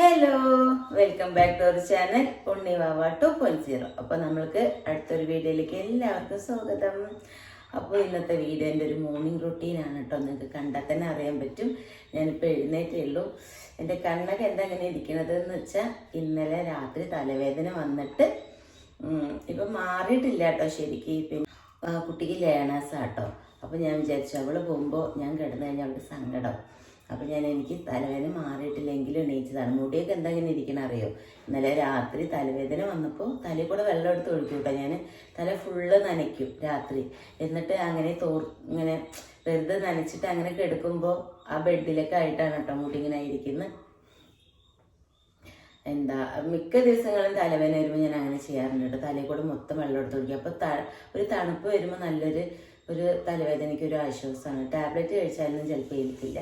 Hello welcome back to our channel Unni Vava two point zero അപ്പോൾ നമ്മൾക്ക് അടുത്തൊരു വീഡിയോയിലേക്ക് എല്ലാവർക്കും സ്വാഗതം. അപ്പോൾ ഇന്നത്തെ വീഡിയോ എന്റെ ഒരു മോർണിംഗ് റുട്ടീനാണ് കേട്ടോ. നിങ്ങൾക്ക് കണ്ടാൽ തന്നെ അറിയാൻ പറ്റും. ഞാനിപ്പോൾ എഴുന്നേറ്റേ ഉള്ളൂ. എന്റെ കണ്ണൊക്കെ എന്താ അങ്ങനെ ഇരിക്കണത് എന്ന് വെച്ചാൽ ഇന്നലെ രാത്രി തലവേദന വന്നിട്ട് ഇപ്പം മാറിയിട്ടില്ല കേട്ടോ ശരിക്കും. പിന്നെ കുട്ടിക്ക് ലേണേഴ്സാട്ടോ അപ്പോൾ ഞാൻ വിചാരിച്ചു അവൾ പോകുമ്പോൾ ഞാൻ കിടന്നു കഴിഞ്ഞാൽ അവൾക്ക് സങ്കടം. അപ്പോൾ ഞാൻ എനിക്ക് തലവേദന മാറിയിട്ടില്ലെങ്കിൽ എണീച്ചതാണ്. മുടിയൊക്കെ എന്താ ഇങ്ങനെ ഇരിക്കണം അറിയോ? ഇന്നലെ രാത്രി തലവേദന വന്നപ്പോൾ തലയിൽ കൂടെ വെള്ളം എടുത്ത് ഒഴിക്കും കേട്ടോ. ഞാൻ തല ഫുള്ള് നനയ്ക്കും രാത്രി. എന്നിട്ട് അങ്ങനെ തോർ ഇങ്ങനെ വെറുതെ നനച്ചിട്ട് അങ്ങനെ കിടക്കുമ്പോൾ ആ ബെഡിലൊക്കെ ആയിട്ടാണ് കേട്ടോ മുടി ഇങ്ങനെ ഇരിക്കുന്നത് എന്താ മിക്ക ദിവസങ്ങളും തലവേദന വരുമ്പോൾ ഞാൻ അങ്ങനെ ചെയ്യാറുണ്ട് കേട്ടോ. തലയിൽ കൂടെ മൊത്തം വെള്ളം എടുത്ത് ഒഴിക്കും. അപ്പോൾ ത ഒരു തണുപ്പ് വരുമ്പോൾ നല്ലൊരു ഒരു തലവേദനയ്ക്ക് ഒരു ആശ്വാസമാണ്. ടാബ്ലറ്റ് കഴിച്ചാലൊന്നും ചിലപ്പോൾ ഏൽക്കില്ല.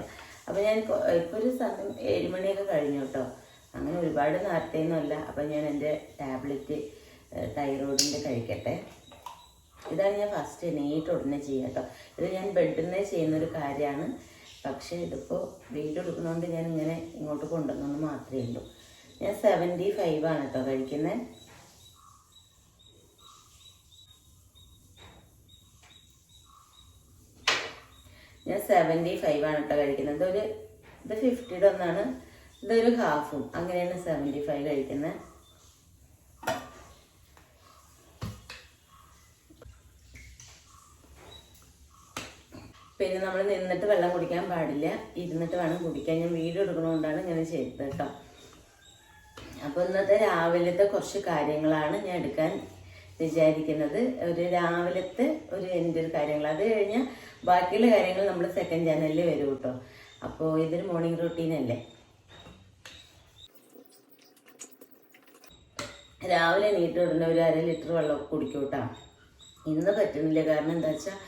അപ്പോൾ ഞാൻ ഇപ്പോൾ ഒരു സമയം ഏഴ് മണിയൊക്കെ കഴിഞ്ഞു കേട്ടോ അങ്ങനെ ഒരുപാട് നേരത്തെയൊന്നുമല്ല അപ്പം ഞാൻ എന്റെ ടാബ്ലറ്റ് തൈറോയിഡിന്റെ കഴിക്കട്ടെ. ഇതാണ് ഞാൻ ഫസ്റ്റ് എണീറ്റ് ഉടനെ ചെയ്യുക കേട്ടോ ഇത് ഞാൻ ബെഡിൽ നിന്നേ ചെയ്യുന്നൊരു കാര്യമാണ് പക്ഷേ ഇതിപ്പോൾ വീഡിയോ എടുക്കുന്നതുകൊണ്ട് ഞാൻ ഇങ്ങനെ ഇങ്ങോട്ട് കൊണ്ടുവന്നു മാത്രമേ ഉള്ളൂ. ഞാൻ സെവന്റി ഫൈവ് ആണ് കേട്ടോ കഴിക്കുന്നത് ഞാൻ സെവന്റി ഫൈവ് ആണ് കേട്ടോ കഴിക്കുന്നത് ഇതൊരു ഇത് ഫിഫ്റ്റിയുടെ ഒന്നാണ്. ഇതൊരു ഹാഫും അങ്ങനെയാണ് സെവന്റി ഫൈവ് കഴിക്കുന്നത് പിന്നെ നമ്മൾ നിന്നിട്ട് വെള്ളം കുടിക്കാൻ പാടില്ല. ഇരുന്നിട്ട് വേണം കുടിക്കാൻ. ഞാൻ വീഡിയോ എടുക്കണോണ്ടാണ് ഇങ്ങനെ ചെയ്തത് കേട്ടോ അപ്പോൾ ഇന്നത്തെ രാവിലത്തെ കുറച്ച് കാര്യങ്ങളാണ് ഞാൻ എടുക്കാൻ വിചാരിക്കുന്നത് ഒരു രാവിലത്തെ ഒരു എന്റെ ഒരു കാര്യങ്ങൾ. അത് കഴിഞ്ഞാൽ ബാക്കിയുള്ള കാര്യങ്ങൾ നമ്മൾ സെക്കൻഡ് ചാനലിൽ വരും കേട്ടോ അപ്പോൾ ഇതൊരു മോർണിംഗ് റൂട്ടീൻ അല്ലേ? രാവിലെ നീട്ട് ഉടനെ ഒരു അര ലിറ്റർ വെള്ളം കുടിക്കും കേട്ടോ ഇന്ന് പറ്റുന്നില്ല. കാരണം എന്താ വെച്ചാൽ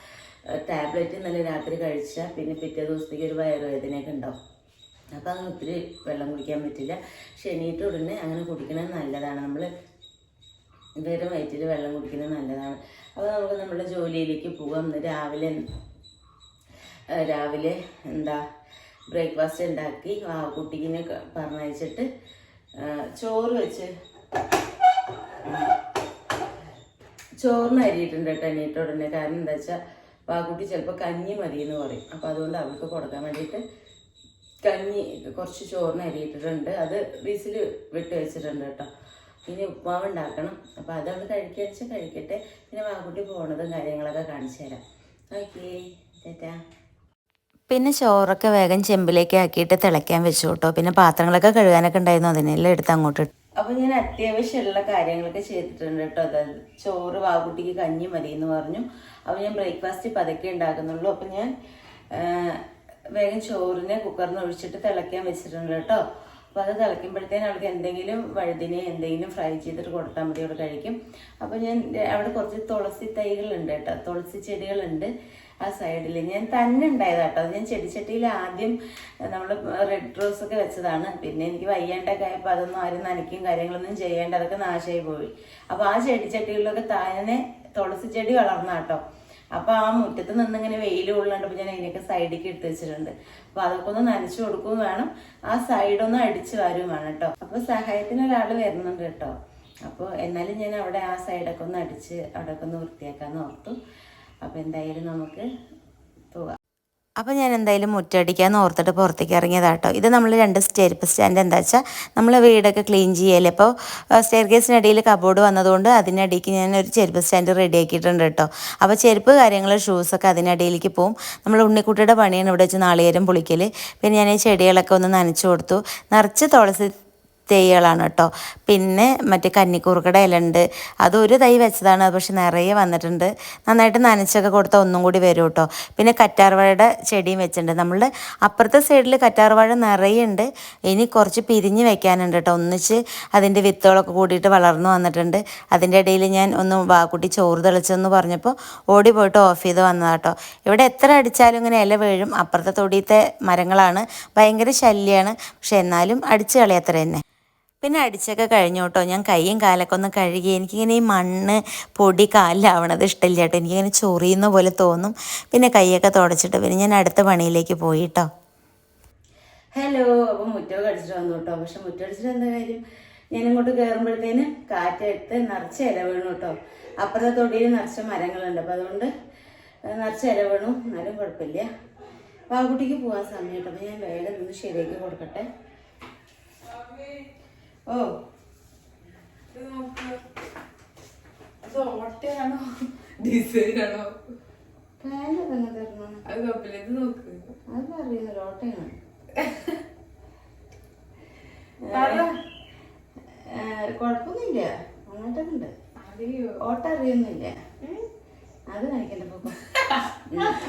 ടാബ്ലറ്റ് ഇന്നലെ രാത്രി കഴിച്ചാൽ പിന്നെ പിറ്റേ ദിവസത്തേക്ക് ഒരു വയറുവേദനയൊക്കെ ഉണ്ടാവും. അപ്പോൾ അങ്ങനെ ഒത്തിരി വെള്ളം കുടിക്കാൻ പറ്റില്ല. പക്ഷെ എണീറ്റ് ഉടനെ അങ്ങനെ കുടിക്കണത് നല്ലതാണ്. നമ്മൾ വെറും വയറ്റിൽ വെള്ളം കുടിക്കുന്നത് നല്ലതാണ്. അപ്പോൾ നമുക്ക് നമ്മുടെ ജോലിയിലേക്ക് പോകാം രാവിലെ രാവിലെ എന്താ ബ്രേക്ക്ഫാസ്റ്റ് ഉണ്ടാക്കി ആ കുട്ടിക്കിനെ പറഞ്ഞയച്ചിട്ട് ചോറ് വെച്ച് ചോറിന് അരിയിട്ടുണ്ട് കേട്ടോ എണീറ്റ ഉടനെ. കാരണം എന്താ വെച്ചാൽ പാക്കുട്ടി ചിലപ്പോൾ കഞ്ഞി മതി എന്ന് പറയും. അപ്പോൾ അതുകൊണ്ട് അവൾക്ക് കൊടുക്കാൻ വേണ്ടിയിട്ട് കഞ്ഞി കുറച്ച് ചോറിന് അരിയിട്ടിട്ടുണ്ട്. അത് വിസിൽ വിട്ട് വെച്ചിട്ടുണ്ട് കേട്ടോ. ഇനി ഉപ്പാവ് ഉണ്ടാക്കണം അപ്പോൾ അത് അവൾ കഴിക്കുക കഴിക്കട്ടെ പിന്നെ വാക്കുട്ടി പോണതും കാര്യങ്ങളൊക്കെ കാണിച്ചു തരാം. ഓക്കേ ചേട്ടാ പിന്നെ ചോറൊക്കെ വേഗം ചെമ്പിലേക്ക് ആക്കിയിട്ട് തിളയ്ക്കാൻ വെച്ചു കേട്ടോ. പിന്നെ പാത്രങ്ങളൊക്കെ കഴുകാനൊക്കെ ഉണ്ടായിരുന്നു. അതിനെല്ലാം എടുത്ത് അങ്ങോട്ട്. അപ്പോൾ ഞാൻ അത്യാവശ്യമുള്ള കാര്യങ്ങളൊക്കെ ചെയ്തിട്ടുണ്ട് കേട്ടോ. അതായത് ചോറ് വാകുട്ടിക്ക് കഞ്ഞി മതി എന്ന് പറഞ്ഞു. അപ്പോൾ ഞാൻ ബ്രേക്ക്ഫാസ്റ്റ് പതുക്കെ ഉണ്ടാക്കുന്നുള്ളൂ. അപ്പോൾ ഞാൻ വേഗം ചോറിനെ കുക്കറിന് ഒഴിച്ചിട്ട് തിളയ്ക്കാൻ വെച്ചിട്ടുണ്ട് കേട്ടോ. അപ്പോൾ അത് തിളയ്ക്കുമ്പോഴത്തേനും അവൾക്ക് എന്തെങ്കിലും വഴുതിനെ എന്തെങ്കിലും ഫ്രൈ ചെയ്തിട്ട് കൊടുത്താൽ മതി അവിടെ കഴിക്കും. അപ്പോൾ ഞാൻ അവിടെ കുറച്ച് തുളസി തൈകളുണ്ട് കേട്ടോ. തുളസി ചെടികളുണ്ട് ആ സൈഡിൽ ഞാൻ തന്നെ ഉണ്ടായതാട്ടോ അത് ഞാൻ ചെടിച്ചട്ടിയിൽ ആദ്യം നമ്മൾ റെഡ് റോസ് ഒക്കെ വെച്ചതാണ്. പിന്നെ എനിക്ക് വയ്യാണ്ടൊക്കെ ആയപ്പോൾ അതൊന്നും ആരും നനയ്ക്കും കാര്യങ്ങളൊന്നും ചെയ്യേണ്ട അതൊക്കെ നാശമായി പോയി. അപ്പോൾ ആ ചെടിച്ചട്ടികളിലൊക്കെ താനെ തുളസി ചെടി വളർന്ന കേട്ടോ അപ്പോൾ ആ മുറ്റത്ത് നിന്നിങ്ങനെ വെയിൽ കൊള്ളണ്ടപ്പോൾ ഞാൻ അതിനൊക്കെ സൈഡിലേക്ക് എടുത്ത് വെച്ചിട്ടുണ്ട്. അപ്പോൾ അതൊക്കെ ഒന്ന് നനച്ചു കൊടുക്കുകയും വേണം. ആ സൈഡൊന്ന് അടിച്ചു വരും വേണം കേട്ടോ. അപ്പോൾ സഹായത്തിന് ഒരാൾ വരുന്നുണ്ട് കേട്ടോ. അപ്പോൾ എന്നാലും ഞാൻ അവിടെ ആ സൈഡൊക്കെ ഒന്ന് അടിച്ച് അവിടെയൊക്കെ ഒന്ന് വൃത്തിയാക്കാമെന്ന് ഓർത്തു. അപ്പോൾ എന്തായാലും നമുക്ക് അപ്പോൾ ഞാൻ എന്തായാലും മുറ്റടിക്കാന്ന് ഓർത്തിട്ട് പുറത്തേക്ക് ഇറങ്ങിയതാട്ടോ. ഇത് നമ്മൾ രണ്ട് സ്റ്റെയർപ്പ് സ്റ്റാൻഡ് എന്താ വെച്ചാൽ നമ്മൾ വീടൊക്കെ ക്ലീൻ ചെയ്യല്ലേ അപ്പോൾ സ്റ്റെയർ കേസിനടിയിൽ കബോർഡ് വന്നതുകൊണ്ട് അതിനടിക്ക് ഞാൻ ഒരു ചെരുപ്പ് സ്റ്റാൻഡ് റെഡി ആക്കിയിട്ടുണ്ട് കേട്ടോ. അപ്പോൾ ചെരുപ്പ് കാര്യങ്ങൾ ഷൂസൊക്കെ അതിനടിയിലേക്ക് പോവും. നമ്മൾ ഉണ്ണിക്കുട്ടിയുടെ പണിയാണ് ഇവിടെ വെച്ച് നാളികേരം പൊളിക്കൽ പിന്നെ ഞാൻ ഈ ചെടികളൊക്കെ ഒന്ന് നനച്ചു കൊടുത്തു. നിറച്ച് തുളസി തൈകളാണ് കേട്ടോ. പിന്നെ മറ്റേ കന്നിക്കൂർക്കയുടെ ഇല ഉണ്ട് അത് ഒരു തൈ വെച്ചതാണ്. പക്ഷെ നിറയെ വന്നിട്ടുണ്ട്. നന്നായിട്ട് നനച്ചൊക്കെ കൊടുത്താൽ ഒന്നും കൂടി വരും കേട്ടോ. പിന്നെ കറ്റാർവാഴയുടെ ചെടിയും വെച്ചിട്ടുണ്ട്. നമ്മളുടെ അപ്പുറത്തെ സൈഡിൽ കറ്റാർവാഴ നിറയെ ഉണ്ട് ഇനി കുറച്ച് പിരിഞ്ഞ് വെക്കാനുണ്ട് കേട്ടോ. ഒന്നിച്ച് അതിന്റെ വിത്തുകളൊക്കെ കൂടിയിട്ട് വളർന്നു വന്നിട്ടുണ്ട്. അതിന്റെ ഇടയിൽ ഞാൻ ഒന്ന് വാക്കുട്ടി ചോറ് തെളിച്ചെന്ന് പറഞ്ഞപ്പോൾ ഓടി പോയിട്ട് ഓഫ് ചെയ്ത് വന്നതാണ് കേട്ടോ. ഇവിടെ എത്ര അടിച്ചാലും ഇങ്ങനെ ഇല വീഴും. അപ്പുറത്തെ തൊടിയത്തെ മരങ്ങളാണ്. ഭയങ്കര ശല്യമാണ്. പക്ഷെ എന്നാലും അടിച്ചു കളയത്ര തന്നെ പിന്നെ അടിച്ചൊക്കെ കഴിഞ്ഞു കേട്ടോ. ഞാൻ കൈയും കാലൊക്കെ ഒന്ന് കഴുകി എനിക്കിങ്ങനെ ഈ മണ്ണ് പൊടി കാലിലാവണത് ഇഷ്ടമില്ല കേട്ടോ. എനിക്കിങ്ങനെ ചൊറിയുന്ന പോലെ തോന്നും. പിന്നെ കൈയൊക്കെ തുടച്ചിട്ട് പിന്നെ ഞാൻ അടുത്ത പണിയിലേക്ക് പോയി കേട്ടോ. ഹലോ അപ്പം മുറ്റമൊക്കെ അടിച്ചിട്ട് വന്നു കേട്ടോ. പക്ഷെ മുറ്റടിച്ചിട്ട് എന്താ കാര്യം? ഞാൻ ഇങ്ങോട്ട് കയറുമ്പോഴത്തേന് കാറ്റെടുത്ത് നിറച്ച് ഇല വീണു കേട്ടോ. അപ്പുറത്തെ തൊടിയിൽ നിറച്ച മരങ്ങളുണ്ട്. അപ്പം അതുകൊണ്ട് നിറച്ച് ഇല വീണു. എന്നാലും കുഴപ്പമില്ല. വാകുട്ടിക്ക് പോകാൻ സമയം കേട്ടോ അപ്പം ഞാൻ വേഗം നിന്ന് ശരിയാക്കി കൊടുക്കട്ടെ. ഓ. അത് ഓട്ടയാണോ? ഡിസൈനാണോ പാന്റ് തന്നെ തരണം? അത് കുഴപ്പമില്ല ഇത് നോക്ക്. അത് അറിയുന്ന ലോട്ടയാണ് പറ. കുഴപ്പമൊന്നുമില്ല അറിയോ? ഓട്ടം അറിയൊന്നുമില്ല അത് കാണിക്കണ്ട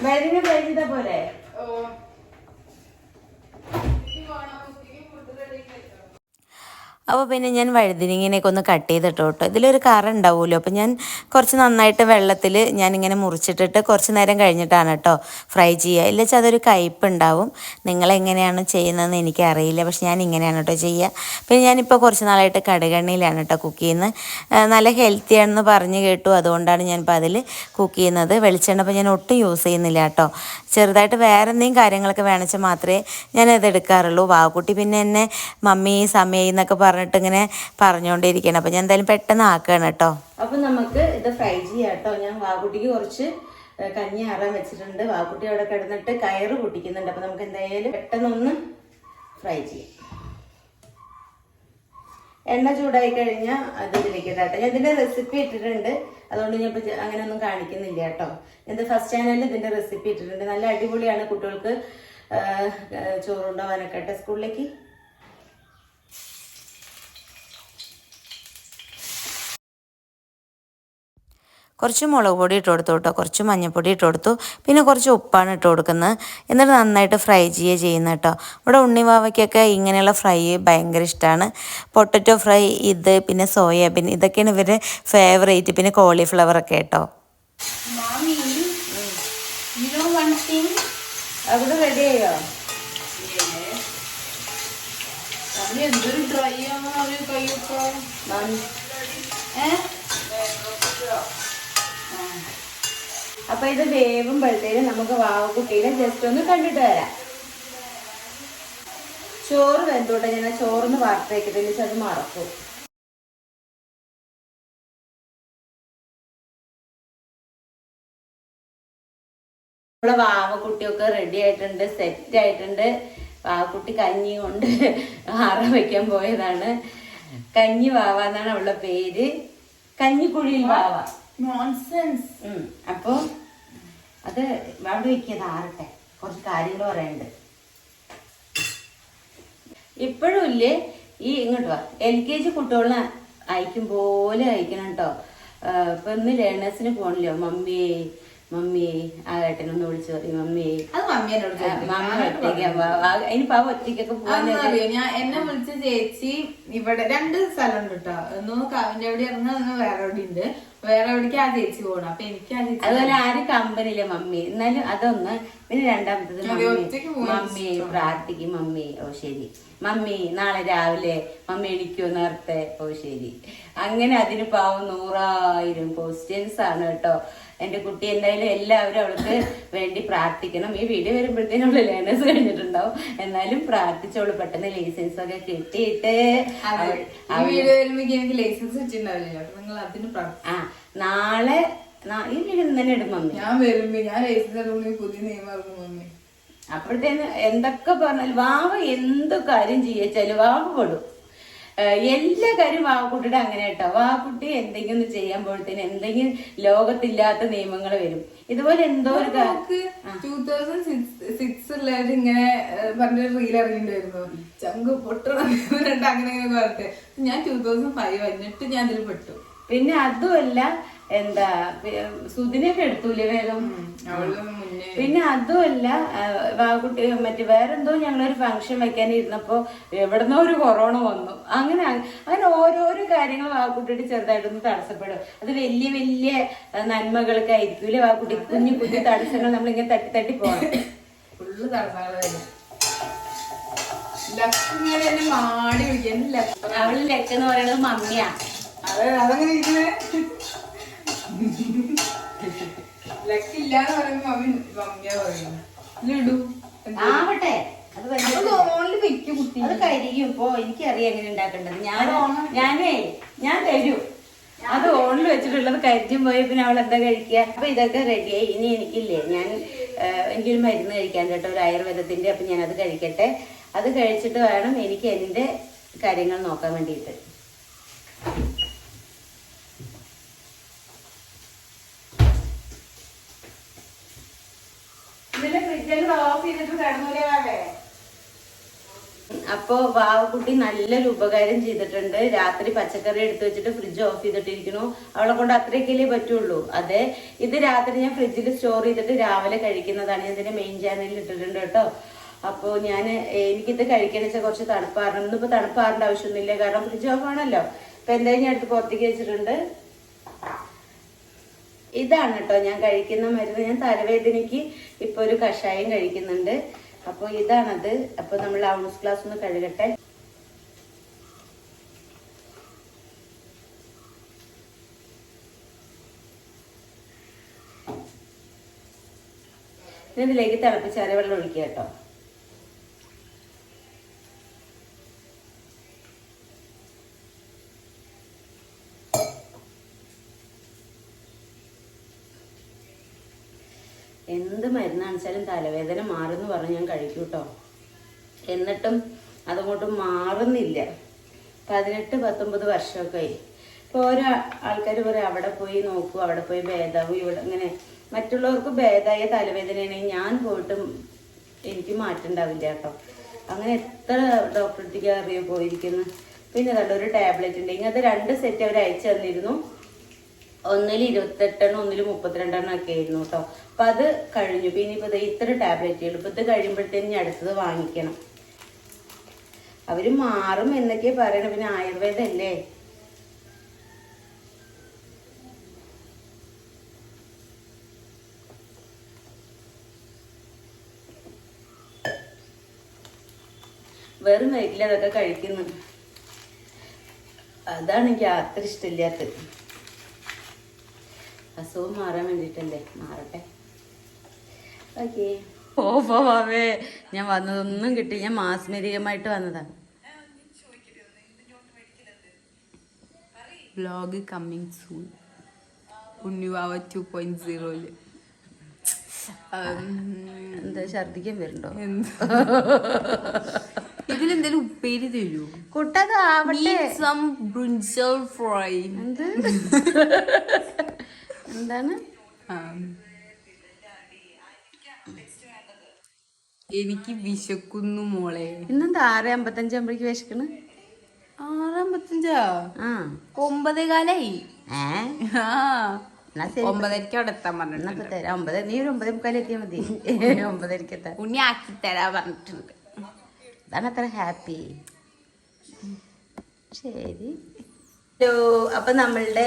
വഴുതിനെ വഴുതിത പോലെ ഓ. അപ്പോൾ പിന്നെ ഞാൻ വഴുതിനിങ്ങനെയൊക്കെ ഒന്ന് കട്ട് ചെയ്തിട്ടോ കേട്ടോ ഇതിലൊരു കറ ഉണ്ടാവുമല്ലോ അപ്പോൾ ഞാൻ കുറച്ച് നന്നായിട്ട് വെള്ളത്തിൽ ഞാനിങ്ങനെ മുറിച്ചിട്ടിട്ട് കുറച്ച് നേരം കഴിഞ്ഞിട്ടാണ് കേട്ടോ ഫ്രൈ ചെയ്യുക. ഇല്ല വെച്ചാൽ അതൊരു കയ്പ്പ് ഉണ്ടാവും. നിങ്ങളെങ്ങനെയാണ് ചെയ്യുന്നതെന്ന് എനിക്കറിയില്ല. പക്ഷെ ഞാൻ ഇങ്ങനെയാണ് കേട്ടോ ചെയ്യുക. പിന്നെ ഞാനിപ്പോൾ കുറച്ച് നാളായിട്ട് കടുകെണ്ണയിലാണ് കേട്ടോ കുക്ക് ചെയ്യുന്നത്. നല്ല ഹെൽത്തി ആണെന്ന് പറഞ്ഞു കേട്ടു. അതുകൊണ്ടാണ് ഞാനിപ്പോൾ അതിൽ കുക്ക് ചെയ്യുന്നത്. വെളിച്ചെണ്ണ ഇപ്പോൾ ഞാൻ ഒട്ടും യൂസ് ചെയ്യുന്നില്ല കേട്ടോ ചെറുതായിട്ട് വേറെ എന്തെങ്കിലും കാര്യങ്ങളൊക്കെ വേണമെച്ചാൽ മാത്രമേ ഞാൻ ഇത് എടുക്കാറുള്ളൂ വാക്കുട്ടി പിന്നെ എന്നെ മമ്മി സമയം എന്നൊക്കെ പറഞ്ഞിട്ട് ഇങ്ങനെ പറഞ്ഞുകൊണ്ടിരിക്കണം അപ്പോൾ ഞാൻ എന്തായാലും പെട്ടെന്ന് ആക്കുകയാണ് കേട്ടോ. അപ്പൊ നമുക്ക് ഇത് ഫ്രൈ ചെയ്യാം കേട്ടോ. ഞാൻ വാകുട്ടിക്ക് കുറച്ച് കഞ്ഞി ആറാൻ വെച്ചിട്ടുണ്ട്. വാകുട്ടി അവിടെ കിടന്നിട്ട് കയറ് പൊട്ടിക്കുന്നുണ്ട്. അപ്പൊ നമുക്ക് എന്തായാലും പെട്ടെന്നൊന്ന് ഫ്രൈ ചെയ്യാം. എണ്ണ ചൂടായി കഴിഞ്ഞാൽ അത് ഇതിലേക്ക് കേട്ടോ. ഞാൻ ഇതിന്റെ റെസിപ്പി ഇട്ടിട്ടുണ്ട്. അതുകൊണ്ട് ഞാൻ ഇപ്പൊ അങ്ങനെ ഒന്നും കാണിക്കുന്നില്ല കേട്ടോ. എന്റെ ഫസ്റ്റ് ചാനലിൽ ഇതിന്റെ റെസിപ്പി ഇട്ടിട്ടുണ്ട്. നല്ല അടിപൊളിയാണ് കുട്ടികൾക്ക് ചോറുണ്ടോ വനക്കട്ടെ സ്കൂളിലേക്ക് കുറച്ച് മുളക് പൊടി ഇട്ട് കൊടുത്തു കേട്ടോ. കുറച്ച് മഞ്ഞൾപ്പൊടി ഇട്ട് കൊടുത്തു. പിന്നെ കുറച്ച് ഉപ്പാണ് ഇട്ട് കൊടുക്കുന്നത്. എന്നിട്ട് നന്നായിട്ട് ഫ്രൈ ചെയ്യുക ചെയ്യുന്നത് കേട്ടോ. ഇവിടെ ഉണ്ണിവാവയ്ക്കൊക്കെ ഇങ്ങനെയുള്ള ഫ്രൈ ഭയങ്കര ഇഷ്ടമാണ്. പൊട്ടറ്റോ ഫ്രൈ ഇത് പിന്നെ സോയാബീൻ ഇതൊക്കെയാണ് ഇവരുടെ ഫേവറേറ്റ് പിന്നെ കോളിഫ്ലവർ ഒക്കെ കേട്ടോ. എന്തൊരു ഡ്രൈ ആണോ? കൈയൊക്കെ ഏഹ് അപ്പൊ ഇത് വേവുമ്പോഴത്തേനും നമുക്ക് വാവക്കുട്ടീനെ ജസ്റ്റ് ഒന്ന് കണ്ടിട്ട് വരാം. ചോറ് വെന്തോട്ടെ ഞാൻ ആ ചോറിന് വാർത്തേക്കിട്ടില്ല അത് മറക്കും. നമ്മളെ വാവക്കുട്ടിയൊക്കെ റെഡി ആയിട്ടുണ്ട് സെറ്റ് ആയിട്ടുണ്ട്. വാവക്കുട്ടി കഞ്ഞി കൊണ്ട് ആറ വയ്ക്കാൻ പോയതാണ്. കഞ്ഞി വാവ എന്നാണ് അവളുടെ പേര്. കഞ്ഞിക്കുഴിയിൽ വാവ. അപ്പൊ അത് അവിടെ വെക്കിയത് ആറട്ടെ. കുറച്ച് കാര്യങ്ങൾ പറയാനുണ്ട്. ഇപ്പോഴും ഇല്ലേ ഈ ഇങ്ങോട്ട് വാ. എൽ കെ ജി കുട്ടികളെ അയക്കും പോലെ അയക്കണം കേട്ടോ ഇപ്പൊ ഇന്ന് ലേണേഴ്സിന് പോണില്ലോ? മമ്മി മമ്മി ആ ഏട്ടനൊന്ന് വിളിച്ചു പറയും മമ്മി. അത് മമ്മി എന്നോട് ആ, മമ്മ ഒറ്റയ്ക്ക് ഇനിയിപ്പോ ആ ഒറ്റയ്ക്കൊക്കെ പോകാൻ ഞാൻ എന്നെ വിളിച്ച ചേച്ചി ഇവിടെ രണ്ട് സ്ഥലമുണ്ട് കേട്ടോ ഒന്ന് കാവിന്റെ അവിടെ ഇറങ്ങുന്ന ഒന്ന് വേറെ എവിടെ ഉണ്ട് വേറെ എവിടേക്ക് ആ ചേച്ചി പോകണം അപ്പൊ എനിക്ക് ആ ചേച്ചി അതുപോലെ ആരും കമ്പനിയിലെ മമ്മി. എന്നാലും അതൊന്ന് പിന്നെ രണ്ടാമത്തത് മമ്മി. പ്രാർത്ഥിക്കും മമ്മി. ഓ ശരി. മമ്മി നാളെ രാവിലെ മമ്മി എണിക്കോ നേരത്തെ? ഓ ശരി. അങ്ങനെ അതിന് പാവം നൂറായിരം ക്വസ്റ്റ്യൻസ് ആണ് കേട്ടോ എന്റെ കുട്ടി എന്തായാലും എല്ലാവരും അവൾക്ക് വേണ്ടി പ്രാർത്ഥിക്കണം. ഈ വീഡിയോ വരുമ്പോഴത്തേനും അവൾ ലേണേഴ്സ് കഴിഞ്ഞിട്ടുണ്ടാവും. എന്നാലും പ്രാർത്ഥിച്ചോളൂ. പെട്ടെന്ന് ലൈസൻസ് ഒക്കെ കിട്ടിയിട്ട് വീഡിയോ വരുമ്പോഴേക്കും എനിക്ക് ലൈസൻസ് അപ്പൊ നിങ്ങൾ അതിന് ആ നാളെ ഈ വീഡിയോ തന്നെ ഇടും മമ്മി. ഞാൻ വരുമ്പോ ഞാൻ ലൈസൻസ് പുതിയ നിയമം മമ്മി. അപ്പോഴത്തേന് എന്തൊക്കെ പറഞ്ഞാൽ വാവ എന്ത് കാര്യം ചെയ്യച്ചാലും വാവ പെടും. എല്ലാ കാര്യം വാക്കുട്ടിയുടെ അങ്ങനെ കേട്ടോ. വാക്കുട്ടി എന്തെങ്കിലും ഒന്ന് ചെയ്യുമ്പോഴത്തേന് എന്തെങ്കിലും ലോകത്തില്ലാത്ത നിയമങ്ങൾ വരും. ഇതുപോലെ എന്തോ ഒരു ടൂ തൗസൻഡ് സിക്സ് ഉള്ളവര് ഇങ്ങനെ പറഞ്ഞൊരു റീൽ ഇറങ്ങിണ്ടായിരുന്നു ചങ്ക് പൊട്ടണം. അങ്ങനെ ഇങ്ങനെ പറഞ്ഞിട്ട്. ഞാൻ ടൂ തൗസൻഡ് ഫൈവ് എന്നിട്ട് ഞാൻ അതിൽ പെട്ടു. പിന്നെ അതുമല്ല എന്താ സുദിനൊക്കെ എടുത്തൂലേ വേഗം? അവൾ പിന്നെ അതുമല്ല വാകുട്ടി മറ്റേ വേറെന്തോ ഞങ്ങളൊരു ഫംഗ്ഷൻ വെക്കാൻ ഇരുന്നപ്പോ എവിടുന്നോ ഒരു കൊറോണ വന്നു. അങ്ങനെ അങ്ങനെ ഓരോരോ കാര്യങ്ങൾ വാക്കുട്ടിയുടെ ചെറുതായിട്ടൊന്ന് തടസ്സപ്പെടും. അത് വലിയ വലിയ നന്മകളൊക്കെ ആയിരിക്കും ഇല്ലേ വാക്കുട്ടി കുഞ്ഞു കുഞ്ഞു തടസ്സങ്ങൾ നമ്മളിങ്ങനെ തട്ടി തട്ടി പോകണം. ഫുള്ള് തടസ്സങ്ങളായിരുന്നു എന്നെ മാടി വിളിക്കാൻ ലക്ഷ്മി? അവൾ ലക്കെന്ന് പറയുന്നത് മമ്മിയാ. അതെ അതങ്ങനെ ഇരിക്കുന്നേ. ലക്കില്ലാന്ന് പറയുമ്പോ മമ്മി മമ്മിയാ പറയുന്നു ലഡു ആവട്ടെ. അത് വെക്കും കുട്ടി. അത് കരിയും. ഇപ്പോ എനിക്കറിയാം എങ്ങനെ ഉണ്ടാക്കേണ്ടത്. ഞാൻ ഞാനേ ഞാൻ തരൂ. അത് ഓണിൽ വെച്ചിട്ടുള്ളത് കരിഞ്ഞും പോയി. പിന്നെ അവൾ എന്താ കഴിക്കുക? അപ്പൊ ഇതൊക്കെ റെഡിയായി ഇനി എനിക്കില്ലേ ഞാൻ എനിക്കൊരു മരുന്ന് കഴിക്കാൻ കേട്ടോ. ഒരു ആയുർവേദത്തിന്റെ അപ്പൊ ഞാൻ അത് കഴിക്കട്ടെ. അത് കഴിച്ചിട്ട് വേണം എനിക്ക് എന്റെ കാര്യങ്ങൾ നോക്കാൻ വേണ്ടിയിട്ട് ഇതിന്റെ ഫ്രിഡ്ജിൽ ഓഫ് ചെയ്തിട്ട് കിടന്നൂലേ വാവേ അപ്പോ വാവക്കുട്ടി നല്ലൊരു ഉപകാരം ചെയ്തിട്ടുണ്ട്. രാത്രി പച്ചക്കറി എടുത്തു വെച്ചിട്ട് ഫ്രിഡ്ജ് ഓഫ് ചെയ്തിട്ടിരിക്കുന്നു. അവളെ കൊണ്ട് അത്രയൊക്കെയല്ലേ പറ്റുള്ളൂ. അതെ ഇത് രാത്രി ഞാൻ ഫ്രിഡ്ജിൽ സ്റ്റോർ ചെയ്തിട്ട് രാവിലെ കഴിക്കുന്നതാണ്. ഞാൻ ഇതിന്റെ മെയിൻ ചാനലിൽ ഇട്ടിട്ടുണ്ട് കേട്ടോ. അപ്പോൾ ഞാൻ എനിക്കിത് കഴിക്കണമെന്ന് വെച്ചാൽ കുറച്ച് തണുപ്പാറണം ഇന്നിപ്പോൾ തണുപ്പാറേണ്ട ആവശ്യമൊന്നുമില്ല. കാരണം ഫ്രിഡ്ജ് ഓഫ് ആണല്ലോ. അപ്പൊ എന്തായാലും ഞാൻ എടുത്ത് പുറത്തേക്ക് വെച്ചിട്ടുണ്ട്. ഇതാണ് കേട്ടോ. ഞാൻ കഴിക്കുന്ന മരുന്ന്. ഞാൻ തലവേദനയ്ക്ക് ഇപ്പൊ ഒരു കഷായം കഴിക്കുന്നുണ്ട്. അപ്പോൾ ഇതാണത്. അപ്പോൾ നമ്മൾ ഔൺസ് ഗ്ലാസ് ഒന്ന് കഴുകട്ടെ. ഇതിലേക്ക് തിളപ്പിച്ചാറിയ വെള്ളം ഒഴിക്കുക കേട്ടോ. മരുന്നാണെച്ചാലും തലവേദന മാറുമെന്ന് പറഞ്ഞ് ഞാൻ കഴിക്കും കേട്ടോ എന്നിട്ടും അതങ്ങോട്ട് മാറുന്നില്ല. പതിനെട്ട് പത്തൊമ്പത് വർഷമൊക്കെ ആയി. ഇപ്പോൾ ഓരോ ആൾക്കാർ പറയും അവിടെ പോയി നോക്കൂ അവിടെ പോയി ഭേദാവും ഇവിടെ ഇങ്ങനെ. മറ്റുള്ളവർക്ക് ഭേദമായ തലവേദനയാണെങ്കിൽ ഞാൻ പോയിട്ടും എനിക്ക് മാറ്റുണ്ടാവില്ല കേട്ടോ അങ്ങനെ എത്ര ഡോക്ടറെ അടുത്തേക്ക് അറിയോ പോയിരിക്കുന്നു. പിന്നെ കണ്ടോ ഒരു ടാബ്ലറ്റ് ഉണ്ട്. അത് രണ്ട് സെറ്റ് അവർ അയച്ചു തന്നിരുന്നു. ഒന്നിൽ ഇരുപത്തെട്ടെണ്ണം ഒന്നിൽ മുപ്പത്തിരണ്ടെണ്ണം ഒക്കെ ആയിരുന്നു കേട്ടോ അപ്പൊ അത് കഴിഞ്ഞു. പിന്നെ ഇപ്പൊ ദേ ഇത്ര ടാബ്ലറ്റുകൾ ഇപ്പൊ ഇത് കഴിയുമ്പോഴത്തേന് അടുത്തത് വാങ്ങിക്കണം. അവർ മാറും എന്നൊക്കെ പറയണ. പിന്നെ ആയുർവേദം അല്ലേ? വെറും വയറ്റിൽ അതൊക്കെ കഴിക്കുന്നു. അതാണ് എനിക്ക് അത്ര ഇഷ്ടമില്ലാത്തത്. അസുഖം മാറാൻ വേണ്ടിട്ടല്ലേ മാറട്ടെ. ഓക്കെ ഓ പോവേ ഞാൻ വന്നതൊന്നും കിട്ടി. ഞാൻ മാസ്മരികമായിട്ട് വന്നതാണ് blog coming soon Unnivava two point സീറോയിൽ എന്താ ഛർദിക്കാൻ വരുന്നുണ്ടോ? ഇതിലെന്തേലും ഉപ്പേരി തരൂ? കൊട്ടത് ആവട്ടെ. സം ബ്രിഞ്ചൽ ഫ്രൈ എന്ത്? എന്താണ്? എനിക്ക് വിശക്കുന്നു മോളെ. ഇന്നെന്താ ആറ് അമ്പത്തഞ്ചാകുമ്പോഴേക്ക് വിശക്കണ്? ആറമ്പത്തഞ്ചാ ആ. ഒമ്പതേ കാലായി. ഏ? ആ. ഒമ്പതരക്ക് അവിടെ എത്താൻ പറഞ്ഞിട്ടുണ്ട്. തരാം. ഒമ്പത് നീ ഒരു ഒമ്പതേ മുക്കാൽ എത്തിയാൽ മതി. ഒമ്പതരക്ക് എത്താൻ. ഉണ്ണി ആക്കി തരാ പറഞ്ഞിട്ടുണ്ട്. അതാണ് അത്ര ഹാപ്പി. ശരി. ഹലോ അപ്പൊ നമ്മളുടെ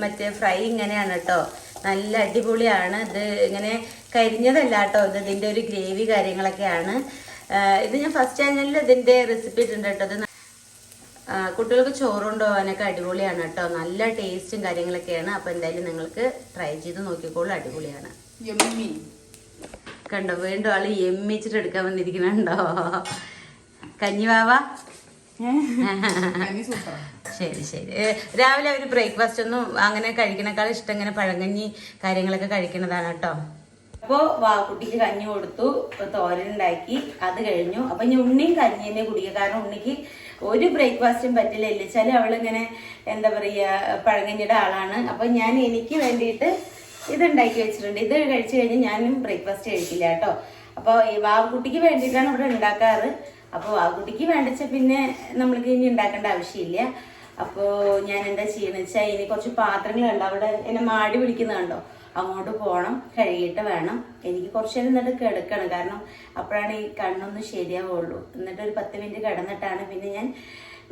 മറ്റേ ഫ്രൈ ഇങ്ങനെയാണ് കേട്ടോ നല്ല അടിപൊളിയാണ്. ഇത് ഇങ്ങനെ കരിഞ്ഞതല്ല കേട്ടോ ഇത് ഇതിന്റെ ഒരു ഗ്രേവി കാര്യങ്ങളൊക്കെയാണ്. ഇത് ഞാൻ ഫസ്റ്റ് ചാനലിൽ ഇതിന്റെ റെസിപ്പി ഇട്ടുണ്ട് കേട്ടോ ഇത് കുട്ടികൾക്ക് ചോറ് കൊണ്ടുപോകാനൊക്കെ അടിപൊളിയാണ് കേട്ടോ നല്ല ടേസ്റ്റും കാര്യങ്ങളൊക്കെയാണ്. അപ്പൊ എന്തായാലും നിങ്ങൾക്ക് ട്രൈ ചെയ്ത് നോക്കിക്കോളൂ. അടിപൊളിയാണ്. കണ്ടോ? വീണ്ടും? ആൾ എമ്മിച്ചിട്ട് എടുക്കാൻ വന്നിരിക്കണുണ്ടോ കഞ്ഞിവാവാ സൂപ്പർ ശരി ശരി. രാവിലെ അവർ ബ്രേക്ക്ഫാസ്റ്റ് ഒന്നും അങ്ങനെ കഴിക്കണേക്കാൾ ഇഷ്ടം ഇങ്ങനെ പഴങ്കഞ്ഞി കാര്യങ്ങളൊക്കെ കഴിക്കണതാണ് കേട്ടോ. അപ്പോ വാക്കുട്ടിക്ക് കഞ്ഞി കൊടുത്തു ഉണ്ടാക്കി അത് കഴിഞ്ഞു. അപ്പൊ ഇനി ഉണ്ണിയും കഞ്ഞി തന്നെ കുടിക്കുക കാരണം ഉണ്ണിക്ക് ഒരു ബ്രേക്ക്ഫാസ്റ്റും പറ്റില്ല. ഇല്ലച്ചാൽ അവളിങ്ങനെ എന്താ പറയുക പഴങ്കഞ്ഞിയുടെ ആളാണ്. അപ്പൊ ഞാൻ എനിക്ക് വേണ്ടിയിട്ട് ഇത് ഉണ്ടാക്കി വെച്ചിട്ടുണ്ട്. ഇത് കഴിച്ചു കഴിഞ്ഞ് ഞാനും ബ്രേക്ക്ഫാസ്റ്റ് കഴിക്കില്ല കേട്ടോ. അപ്പോൾ ഈ വാവക്കുട്ടിക്ക് വേണ്ടിയിട്ടാണ് ഇവിടെ ഉണ്ടാക്കാറ്. അപ്പോൾ വാവക്കുട്ടിക്ക് വേണ്ടിച്ച പിന്നെ നമ്മൾക്ക് ഇനി ഉണ്ടാക്കേണ്ട ആവശ്യമില്ല. അപ്പോൾ ഞാൻ എന്താ ചെയ്യുന്നത് വെച്ചാൽ ഇനി കുറച്ച് പാത്രങ്ങളുണ്ട്. അവിടെ എന്നെ മാടി പിടിക്കുന്നുണ്ടോ അങ്ങോട്ട് പോകണം കഴുകിയിട്ട് വേണം. എനിക്ക് കുറച്ച് നേരം എന്നിട്ട് കിടക്കണം. കാരണം അപ്പോഴാണ് ഈ കണ്ണൊന്ന് ശരിയാവുള്ളൂ. എന്നിട്ട് ഒരു പത്ത് മിനിറ്റ് കിടന്നിട്ടാണ് പിന്നെ ഞാൻ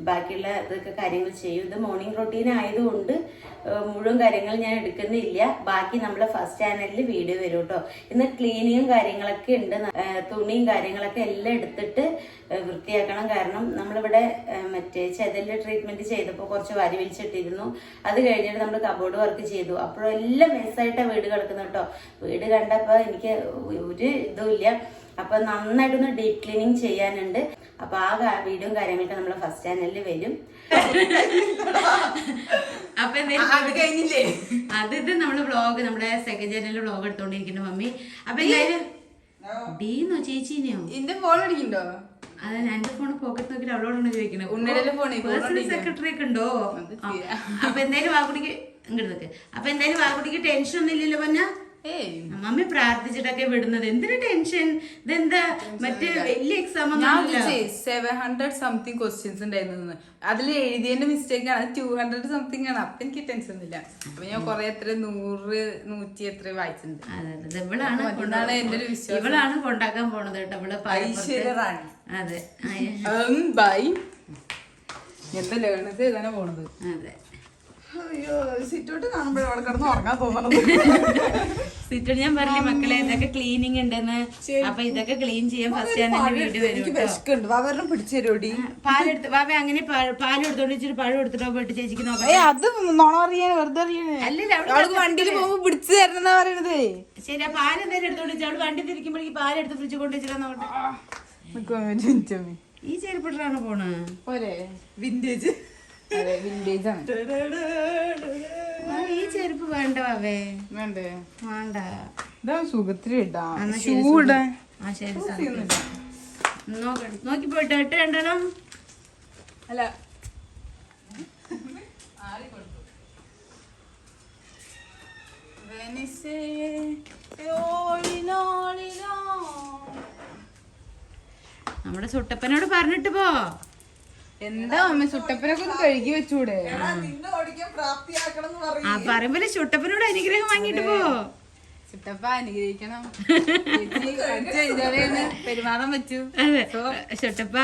ബാക്കിയുള്ള ഇതൊക്കെ കാര്യങ്ങൾ ചെയ്യും. ഇത് മോർണിംഗ് റൊട്ടീൻ ആയതുകൊണ്ട് മുഴുവൻ കാര്യങ്ങൾ ഞാൻ എടുക്കുന്നില്ല. ബാക്കി നമ്മളെ ഫസ്റ്റ് ചാനലിൽ വീഡിയോ വരും കേട്ടോ. ഇന്ന് ക്ലീനിങ്ങും കാര്യങ്ങളൊക്കെ ഉണ്ട്. തുണിയും കാര്യങ്ങളൊക്കെ എല്ലാം എടുത്തിട്ട് വൃത്തിയാക്കണം. കാരണം നമ്മളിവിടെ മറ്റേ ചെതലിന്റെ ട്രീറ്റ്മെന്റ് ചെയ്തപ്പോൾ കുറച്ച് വരി വലിച്ചിട്ടിരുന്നു. അത് കഴിഞ്ഞിട്ട് നമ്മൾ കബോർഡ് വർക്ക് ചെയ്തു. അപ്പോഴെല്ലാം മെസ്സായിട്ടാണ് വീട് കിടക്കുന്നത് കേട്ടോ. വീട് കണ്ടപ്പോൾ എനിക്ക് ഒരു ഇതും ഇല്ല. അപ്പൊ നന്നായിട്ടൊന്ന് ഡീപ് ക്ലീനിങ് ചെയ്യാനുണ്ട്. അപ്പൊ ആ വീഡിയോയും കാര്യങ്ങളൊക്കെ നമ്മളെ ഫസ്റ്റ് ചാനലിൽ വരും. അപ്പൊ അത് കഴിഞ്ഞില്ലേ? അത് ഇത് നമ്മൾ വ്ളോഗ് നമ്മുടെ സെക്കൻഡ് ചാനലിൽ വ്ളോഗ് എടുത്തോണ്ടിരിക്കുന്നു മമ്മി. അപ്പൊ എന്തായാലും ഡീന്നോ ചേച്ചീനെയോ? എന്റെ ഫോൺ അടിക്കണ്ടോ അതെ എന്റെ ഫോൺ പോക്കറ്റ് നോക്കിട്ട് അവളോടാണ് ചോദിക്കുന്നത് പേഴ്സണൽ. സെക്രട്ടറി ഒക്കെ ഉണ്ടോ. അപ്പൊ എന്തായാലും വാക്കുടിക്ക് ഇങ്ങോട്ട് നിൽക്ക് അപ്പൊ എന്തായാലും വാക്കുടിക്ക് ടെൻഷൻ ഒന്നും ഇല്ലല്ലോ ഏയ് മമ്മി പ്രാർത്ഥിച്ചിട്ടൊക്കെ വിടുന്നത്. എന്തിനു ടെൻഷൻ? ഇതെന്താ? മറ്റേ വലിയ exam seven hundred something questions ഉണ്ടായിരുന്നു അതിൽ എഴുതിയതിന്റെ മിസ്റ്റേക്ക് ആണ്. ടു ഹൺഡ്രഡ് സംതിങ് ആണ്. അപ്പൊ എനിക്ക് ടെൻഷൻ ഒന്നുമില്ല. അപ്പൊ ഞാൻ കൊറേ എത്ര? നൂറ് നൂറ്റി എത്ര വായിച്ചിട്ടുണ്ട്. ഇവളാണ് എന്റെ ഒരു വിശ്വാസം. ഇവളാണ് കൊണ്ടാക്കാൻ പോണത് കേട്ടോ. ഇവൾ പാലപ്പുറത്ത്. അതെ. ബൈ എന്താ ലേണത് എഴുതാനാ പോണത്? അതെ. അയ്യോ സിറ്റോട്ട് കാണുമ്പോഴേ അവിടെ കിടന്ന് ഉറങ്ങാൻ തോന്നണം സിറ്റോട് ഞാൻ പറഞ്ഞു മക്കളെ ഇതൊക്കെ ക്ലീനിങ് ഉണ്ടെന്ന്. അപ്പൊ ഇതൊക്കെ ക്ലീൻ ചെയ്യാൻ ഫസ്റ്റ് വരും വാവരണം തരോടി പാലെടുത്ത് ബാബ അങ്ങനെ പാലെടുത്തോണ്ട് ഇച്ചിരി പഴം എടുത്തിട്ടോ പോയിട്ട് ചേച്ചിക്ക് നോക്കാം അത് വെറുതെ അല്ലല്ല അവൾക്ക് വണ്ടിയിൽ പോകുമ്പോ പിടിച്ചു തരണെന്നാ പറയണത്. ശരി ആ എന്തായാലും എടുത്തോണ്ട് വെച്ചാൽ അവൾ വണ്ടി തിരിക്കുമ്പോഴേക്ക് പാലെടുത്ത് ഫ്രിഡ്ജ് കൊണ്ട് വെച്ചിട്ടാ നോക്കട്ടെ. ഈ ചെരുപ്പിട്ടാണ് പോണേ? വിന്റേജ് വിന്റേജ് ആണ്. ആ, ഈ ചെരുപ്പ് വേണ്ട അവേ? വേണ്ടേ? വേണ്ട. ഇതാ സുഖത്തിൽ ഇടാ. എന്നാ ഷൂ ഇടാൻ. ആ ശരി സാർ നോക്കട്ടെ നോക്കി പോയിട്ട് രണ്ടെണ്ണം. അല്ല. വെനിസേ നമ്മുടെ സുട്ടപ്പനോട് പറഞ്ഞിട്ട് പോ. എന്താ അമ്മ ചുട്ടപ്പനൊക്കെ ഒന്ന് കഴുകി വെച്ചൂടെ? ആ പറയുമ്പോലെ ചുട്ടപ്പനോട് അനുഗ്രഹം വാങ്ങിട്ട് പോ. ചുട്ടപ്പ അനുഗ്രഹിക്കണം. പെരുമാറാൻ പറ്റൂ. അതെ. ചുട്ടപ്പ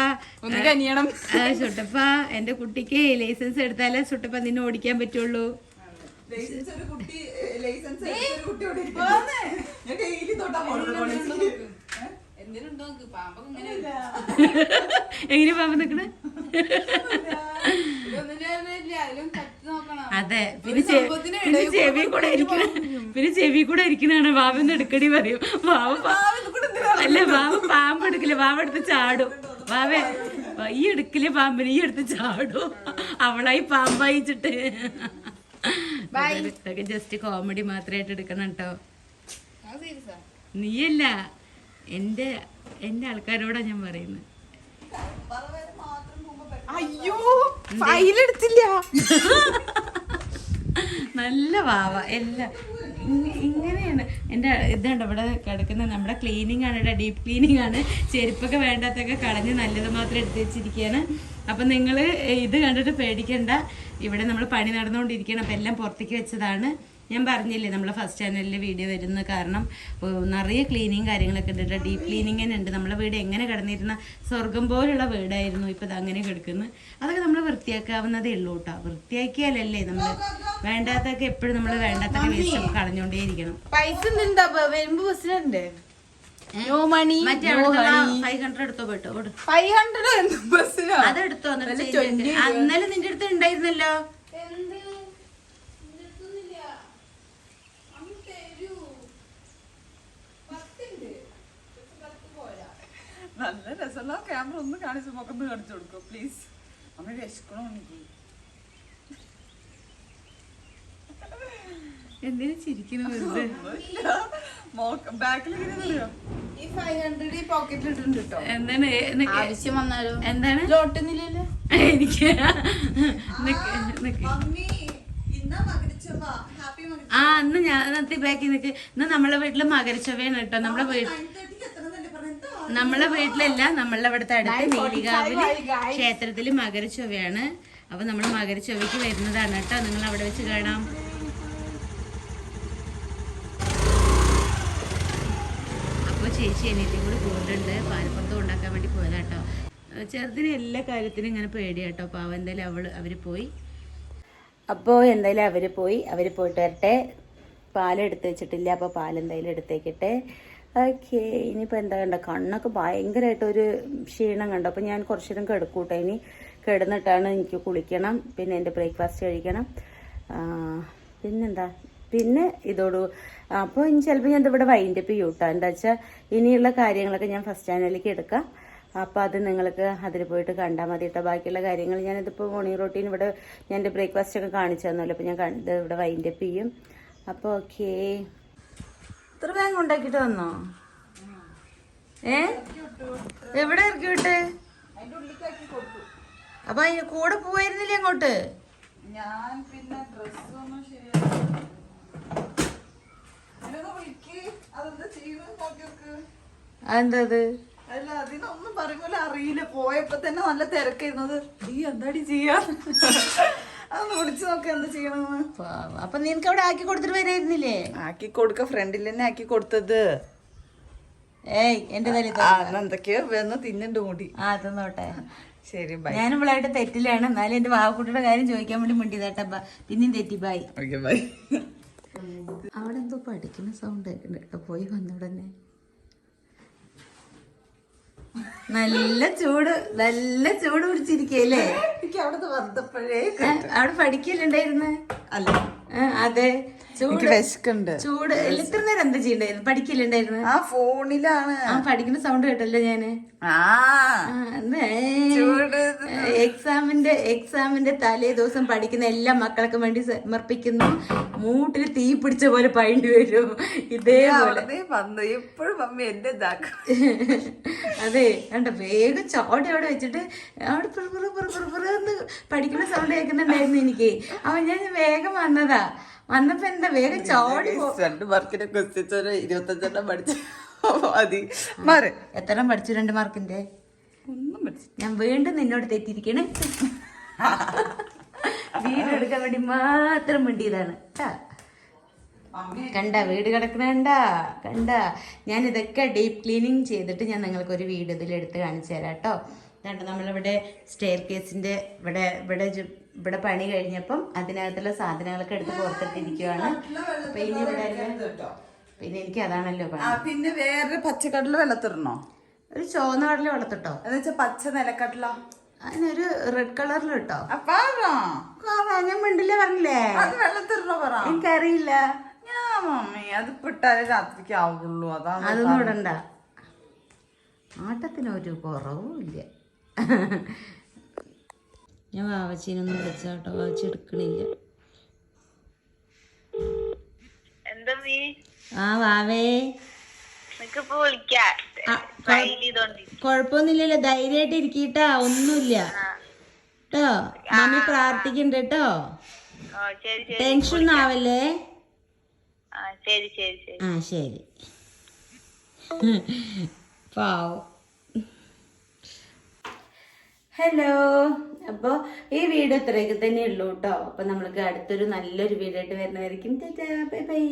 ഒന്ന് കനിയണം. ചുട്ടപ്പ എന്റെ കുട്ടിക്ക് ലൈസൻസ് എടുത്താലേ ചുട്ടപ്പ നിന്നെ ഓടിക്കാൻ പറ്റുള്ളൂ. എന്തിനും ഒരു നോക്ക് പാമ്പൊക്കെ കുട്ടി എങ്ങനെ ഡെയിലി നിക്കണേ ഇതൊന്നും പാമ്പ് നോക്കണം? അതെ. പിന്നെ പിന്നെ ചെവി കൂടെ ഇരിക്കണ പിന്നെ ചെവി കൂടെ ഇരിക്കണാണ് ബാബന്ന് എടുക്കടി പറയും. ബാബ അല്ല ബാബ പാമ്പ് എടുക്കില്ല. ബാബ എടുത്ത് ചാടും. ബാബേ ഈ എടുക്കില്ലേ പാമ്പിന്? ഈ എടുത്ത് ചാടും. അവളായി പാമ്പായിച്ചിട്ട്. ഇതൊക്കെ ജസ്റ്റ് കോമഡി മാത്രമായിട്ട് എടുക്കണം കേട്ടോ. നീയല്ല. എന്റെ എന്റെ ആൾക്കാരോടാ ഞാൻ പറയുന്നത് അയ്യോ ഫയലെടുത്തില്ല നല്ല വാവ എല്ലാം ഇങ്ങ- ഇങ്ങനെയാണ്. എന്റെ ഇതുണ്ട് ഇവിടെ കിടക്കുന്ന നമ്മുടെ ക്ലീനിങ് ആണ് ഇവിടെ ഡീപ്പ് ക്ലീനിങ് ആണ്. ചെരുപ്പൊക്കെ വേണ്ടാത്തൊക്കെ കളഞ്ഞ് നല്ലത് മാത്രം എടുത്ത് വെച്ചിരിക്കുകയാണ് അപ്പം നിങ്ങൾ ഇത് കണ്ടിട്ട് പേടിക്കണ്ട. ഇവിടെ നമ്മൾ പണി നടന്നുകൊണ്ടിരിക്കുകയാണ് അപ്പം എല്ലാം പുറത്തേക്ക് വെച്ചതാണ്. ഞാൻ പറഞ്ഞില്ലേ നമ്മളെ ഫസ്റ്റ് ചാനലിൽ വീഡിയോ വരുന്ന കാരണം നിറയെ ക്ലീനിങ് കാര്യങ്ങളൊക്കെ ഉണ്ട് ഡീപ്പ് ക്ലീനിങ് തന്നെ ഉണ്ട്. നമ്മളെ വീട് എങ്ങനെ കിടന്നിരുന്ന സ്വർഗം പോലുള്ള വീടായിരുന്നു ഇപ്പം അതങ്ങനെ അങ്ങനെ കിടക്കുന്നു അതൊക്കെ നമ്മൾ വൃത്തിയാക്കാവുന്നതേ ഉള്ളൂ കേട്ടോ. വൃത്തിയാക്കിയാലല്ലേ നമ്മൾ വേണ്ടാത്തൊക്കെ എപ്പോഴും നമ്മൾ വേണ്ടാത്തൊക്കെ വേസ്റ്റ് ഒക്കെ കളഞ്ഞോണ്ടേയിരിക്കണം. പൈസ വരുമ്പോ ബസ്സിലുണ്ട്. അതെടുത്തോ. അന്നലെ നിന്റെ അടുത്ത് ഉണ്ടായിരുന്നല്ലോ. നല്ല രസമുള്ള ക്യാമറ ഒന്ന് കാണിച്ചു മുഖത്ത് കാണിച്ചു കൊടുക്കോ പ്ലീസ് അമ്മ വിശക്കണോ എനിക്ക് എന്തിനാ ചിരിക്കണോ എന്താണ്? ലോട്ടുന്നില്ലല്ലോ എനിക്ക്. നിക്ക്, നിക്ക്. ആ അന്ന് ഞാൻ ബാക്കി നിക്ക്. ഇന്ന് നമ്മളെ വീട്ടിൽ മകരച്ചവയാണ് കേട്ടോ നമ്മളെ വീട്ടിൽ നമ്മളെ വീട്ടിലല്ല നമ്മളുടെ ഇവിടുത്തെ അടുത്ത് നീലികാവിൽ ക്ഷേത്രത്തിൽ മകരച്ചൊവ്വയാണ്. അപ്പൊ നമ്മൾ മകരച്ചൊവ്വയ്ക്ക് വരുന്നതാണ് കേട്ടോ. നിങ്ങൾ അവിടെ വെച്ച് കാണാം. അപ്പോൾ ചേച്ചി എനിക്കും കൂടി പോകുന്നുണ്ട് പാലപ്പുറത്ത് ഉണ്ടാക്കാൻ വേണ്ടി പോയതാ കേട്ടോ. ചെറുതിന് എല്ലാ കാര്യത്തിനും ഇങ്ങനെ പേടിയാട്ടോ അപ്പൊ എന്തായാലും അവൾ അവർ പോയി. അപ്പോൾ എന്തായാലും അവർ പോയി. അവർ പോയിട്ട് വരട്ടെ. പാലെടുത്ത് വെച്ചിട്ടില്ല. അപ്പോൾ പാലെന്തായാലും എടുത്തേക്കട്ടെ. ഓക്കെ ഇനിയിപ്പോൾ എന്താ കണ്ട? കണ്ണൊക്കെ ഭയങ്കരമായിട്ട് ഒരു ക്ഷീണം കണ്ടു. അപ്പോൾ ഞാൻ കുറച്ചു നേരം കിടക്കൂട്ടെ. ഇനി കിടന്നിട്ടാണ് എനിക്ക് കുളിക്കണം. പിന്നെ എന്റെ ബ്രേക്ക്ഫാസ്റ്റ് കഴിക്കണം. പിന്നെന്താ? പിന്നെ ഇതോട് അപ്പോൾ ഇനി ചിലപ്പോൾ ഞാൻ ഇവിടെ വൈൻഡപ്പ് ചെയ്യും കേട്ടോ എന്താ വെച്ചാൽ ഇനിയുള്ള കാര്യങ്ങളൊക്കെ ഞാൻ ഫസ്റ്റ് ചാനലിലേക്ക് എടുക്കാം. അപ്പോൾ അത് നിങ്ങൾക്ക് അതിൽ പോയിട്ട് കണ്ടാൽ മതി കേട്ടോ ബാക്കിയുള്ള കാര്യങ്ങൾ ഞാനിതിപ്പോൾ മോർണിംഗ് റൊട്ടീൻ ഇവിടെ ഞാൻ എന്റെ ബ്രേക്ക്ഫാസ്റ്റ് ഒക്കെ കാണിച്ചു തന്നല്ലോ. അപ്പോൾ ഞാൻ കണ്ട് ഇവിടെ വൈൻഡപ്പ് ചെയ്യും. അപ്പോൾ ഓക്കേ. ഇത്ര ബാങ്ക് ഉണ്ടാക്കിട്ട് വന്നോ? ഏ? എവിടെ ഇറക്കി വിട്ട്? അപ്പൊ അതിന് കൂടെ പോവായിരുന്നില്ല അങ്ങോട്ട്? ഞാൻ പിന്നെ ഡ്രസ്സൊന്നും അതെന്താ അത്? അല്ല അതിനൊന്നും പറയുമ്പോൾ അറിയില്ല. പോയപ്പോ തന്നെ നല്ല തിരക്കായിരുന്നത്. നീ എന്താടി ചെയ്യാ? അതൊന്ന് വിളിച്ചു നോക്ക എന്താ ചെയ്യണമെന്ന്. അപ്പൊ നിനക്ക് അവിടെ ആക്കി കൊടുത്തിട്ട് വരായിരുന്നില്ലേ? ആക്കി കൊടുക്ക ഫ്രണ്ടിൽ തന്നെ ആക്കി കൊടുത്തത്. ഏയ് എന്റെ തലി എന്തൊക്കെയോ വന്ന് തിന്നുണ്ട് കൂടി ആ തിന്നോട്ടെ. ശരി ബൈ ഞാൻ ഇവളായിട്ട് തെറ്റിലാണ്. എന്നാലും എന്റെ വാവക്കുട്ടിയുടെ കാര്യം ചോദിക്കാൻ വേണ്ടി മിണ്ടിയതാട്ടാ. പിന്നെയും തെറ്റി ബായി ഓക്കെ ബൈ അവിടെ എന്തോ പഠിക്കുന്ന സൗണ്ട് കേട്ടോ. പോയി വന്നുടനെ നല്ല ചൂട് നല്ല ചൂട് പിടിച്ചിരിക്കല്ലേ എനിക്ക് അവിടെ വന്നപ്പോഴേ അവിടെ പഠിക്കില്ലുണ്ടായിരുന്നു അല്ല. അതെ. എനിക്ക് വിശക്കുണ്ട്. ചൂട്. ഇത്ര നേരം എന്താ ചെയ്യണ്ടായിരുന്നു? പഠിക്കില്ലണ്ടായിരുന്നു ആ ഫോണിലാണ്. ആ പഠിക്കുന്ന സൗണ്ട് കേട്ടല്ലോ ഞാൻ. എക്സാമിന്റെ എക്സാമിന്റെ തലേ ദിവസം പഠിക്കുന്ന എല്ലാ മക്കൾക്കും വേണ്ടി സമർപ്പിക്കുന്നു. മൂട്ടിൽ തീ പിടിച്ച പോലെ പഴണ്ടി വരും. ഇതേപോലെ വന്നു. എപ്പോഴും മമ്മി എന്റെ അതെ കണ്ട വേഗം ചോടി അവിടെ വെച്ചിട്ട് അവിടെ പഠിക്കുന്ന സൗണ്ട് കേൾക്കുന്നുണ്ടായിരുന്നു എനിക്ക്. അവൻ ഞാൻ വേഗം വന്നതാ. വന്നപ്പോ എന്താ? വേഗം ചോടി രണ്ട് മാർക്കിനെ ക്വസ്റ്റ്യൻസ് ഇരുപത്തഞ്ചെണ്ണം പഠിച്ചു മതി. മാറി. എത്ര പഠിച്ചു രണ്ട് മാർക്കിന്റെ? ഒന്നും പഠിച്ചു ഞാൻ വീണ്ടും നിന്നോട് തെറ്റിയിരിക്കണേ. വീട് എടുക്കാൻ വേണ്ടി മാത്രം വേണ്ടിയതാണ്. കണ്ട വീട് കിടക്കണ കണ്ട കണ്ട. ഞാൻ ഇതൊക്കെ ഡീപ്പ് ക്ലീനിങ് ചെയ്തിട്ട് ഞാൻ നിങ്ങൾക്ക് ഒരു വീട് ഇതിൽ എടുത്ത് കാണിച്ചു തരാം കേട്ടോ കണ്ട നമ്മളിവിടെ സ്റ്റെയർ കേസിന്റെ ഇവിടെ ഇവിടെ ഇവിടെ പണി കഴിഞ്ഞപ്പം അതിനകത്തുള്ള സാധനങ്ങളൊക്കെ എടുത്ത് പുറത്തിട്ടിരിക്കുവാണ്. അപ്പൊ ഇനി ഇവിടെ പിന്നെ എനിക്ക് അതാണല്ലോ പിന്നെ വേറെ പച്ചക്കടല വെള്ളത്തിടണോ? ഒരു ചുവന്ന കടല വെള്ളത്തിട്ടോ? എന്ന് വെച്ചാ പച്ച നിലക്കടല. അതിനൊരു റെഡ് കളറിൽ ഇട്ടോ? ഞാൻ മിണ്ടില്ലേ പറഞ്ഞില്ലേ? അത് വെള്ളത്തിടണോ പറ? എനിക്കറിയില്ല. ഞാൻ മമ്മി അത് ഇട്ടാലേ രാത്രിക്ക് ആവുള്ളൂ. അതാണ് അതൊന്നും ഇടണ്ട. ആട്ടത്തിനൊരു കുറവും ഇല്ല ഞാൻ വാവച്ചീനൊന്നും വിളിച്ചാട്ടോ വാവച്ചി എടുക്കണില്ല ആ വാവേ. കൊഴപ്പൊന്നുമില്ലല്ലോ ധൈര്യമായിട്ട് ഇരിക്കട്ടാ. ഒന്നുമില്ല. കേട്ടോ മമ്മി പ്രാർത്ഥിക്കണ്ട കേട്ടോ ടെൻഷൻ ഒന്നും ആവല്ലേ? ആ ശരി പാവം. ഹലോ അപ്പോൾ ഈ വീഡിയോ ഇത്രയൊക്കെ തന്നെ ഉള്ളൂ കേട്ടോ അപ്പോൾ നമ്മൾക്ക് അടുത്തൊരു നല്ലൊരു വീഡിയോ ആയിട്ട് വരുന്നതായിരിക്കും ബൈ ബൈ